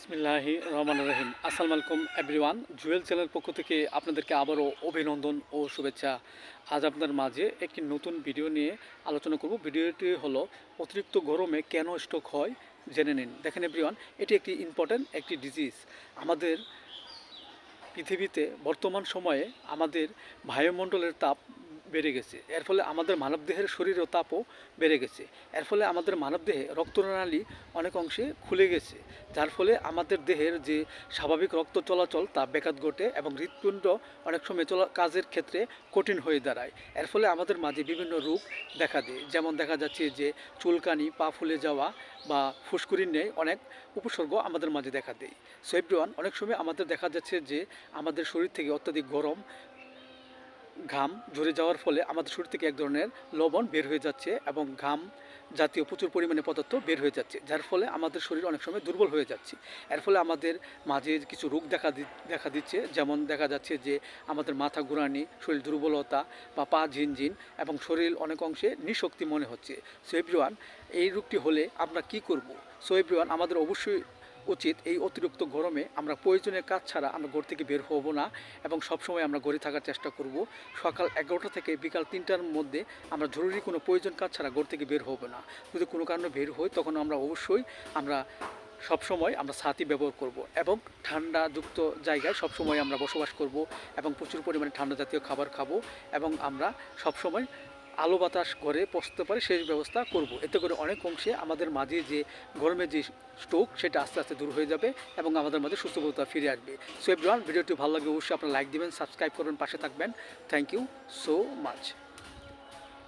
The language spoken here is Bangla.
বিসমিল্লাহি রহমান রহিম। আসসালামু আলাইকুম এভরিওয়ান জুয়েল চ্যানেলের পক্ষ থেকে আপনাদেরকে আবারও অভিনন্দন ও শুভেচ্ছা। আজ আপনার মাঝে একটি নতুন ভিডিও নিয়ে আলোচনা করব। ভিডিওটি হলো, অতিরিক্ত গরমে কেন স্ট্রোক হয় জেনে নিন। দেখেন এভরিওয়ান এটি একটি ইম্পর্ট্যান্ট একটি ডিজিজ আমাদের পৃথিবীতে বর্তমান সময়ে আমাদের বায়ুমণ্ডলের তাপ বেড়ে গেছে। এর ফলে আমাদের মানবদেহের শরীরের তাপও বেড়ে গেছে। এর ফলে আমাদের মানবদেহে রক্তনালী অনেক অংশে খুলে গেছে, যার ফলে আমাদের দেহের যে স্বাভাবিক রক্ত চলাচল তা ব্যাঘাত ঘটে এবং হৃৎপিণ্ড অনেক সময় চলা কাজের ক্ষেত্রে কঠিন হয়ে দাঁড়ায়। এর ফলে আমাদের মাঝে বিভিন্ন রোগ দেখা দেয়, যেমন দেখা যাচ্ছে যে চুলকানি, পা ফুলে যাওয়া বা ফুসকুরির নেই অনেক উপসর্গ আমাদের মাঝে দেখা দেয়। সো অনেক সময় আমাদের দেখা যাচ্ছে যে আমাদের শরীর থেকে অত্যাধিক গরম ঘাম ঝরে যাওয়ার ফলে আমাদের শরীর থেকে এক ধরনের লবণ বের হয়ে যাচ্ছে এবং ঘাম জাতীয় প্রচুর পরিমাণে পদার্থ বের হয়ে যাচ্ছে, যার ফলে আমাদের শরীর অনেক সময় দুর্বল হয়ে যাচ্ছে। এর ফলে আমাদের মাঝে কিছু রোগ দেখা দেখা দিচ্ছে, যেমন দেখা যাচ্ছে যে আমাদের মাথা ঘুরানি, শরীর দুর্বলতা বা পা ঝিনঝিন এবং শরীর অনেক অংশে নিঃশক্তি মনে হচ্ছে। সো এই রোগটি হলে আমরা কি করব? সো আমাদের অবশ্যই উচিত এই অতিরিক্ত গরমে আমরা প্রয়োজনীয় কাজ ছাড়া আমরা ঘর থেকে বের হব না এবং সবসময় আমরা ঘরে থাকার চেষ্টা করব। সকাল এগারোটা থেকে বিকাল তিনটার মধ্যে আমরা জরুরি কোনো প্রয়োজন কাজ ছাড়া ঘর থেকে বের হব না। যদি কোনো কারণে বের হই, তখন আমরা অবশ্যই আমরা সবসময় আমরা ছাতি ব্যবহার করব এবং ঠান্ডাযুক্ত জায়গায় সবসময় আমরা বসবাস করব এবং প্রচুর পরিমাণে ঠান্ডা জাতীয় খাবার খাব এবং আমরা সবসময় আলো বাতাস করে পৌঁছতে পারে, সেই ব্যবস্থা করব। এতে করে অনেক অংশে আমাদের মাঝে যে গরমের যে স্টোক, সেটা আস্তে আস্তে দূর হয়ে যাবে এবং আমাদের মাঝে সুস্থতা ফিরে আসবে। সো এভরিওয়ান ভিডিওটি ভালো লাগবে অবশ্যই আপনারা লাইক দেবেন সাবস্ক্রাইব করবেন, পাশে থাকবেন। Thank you so much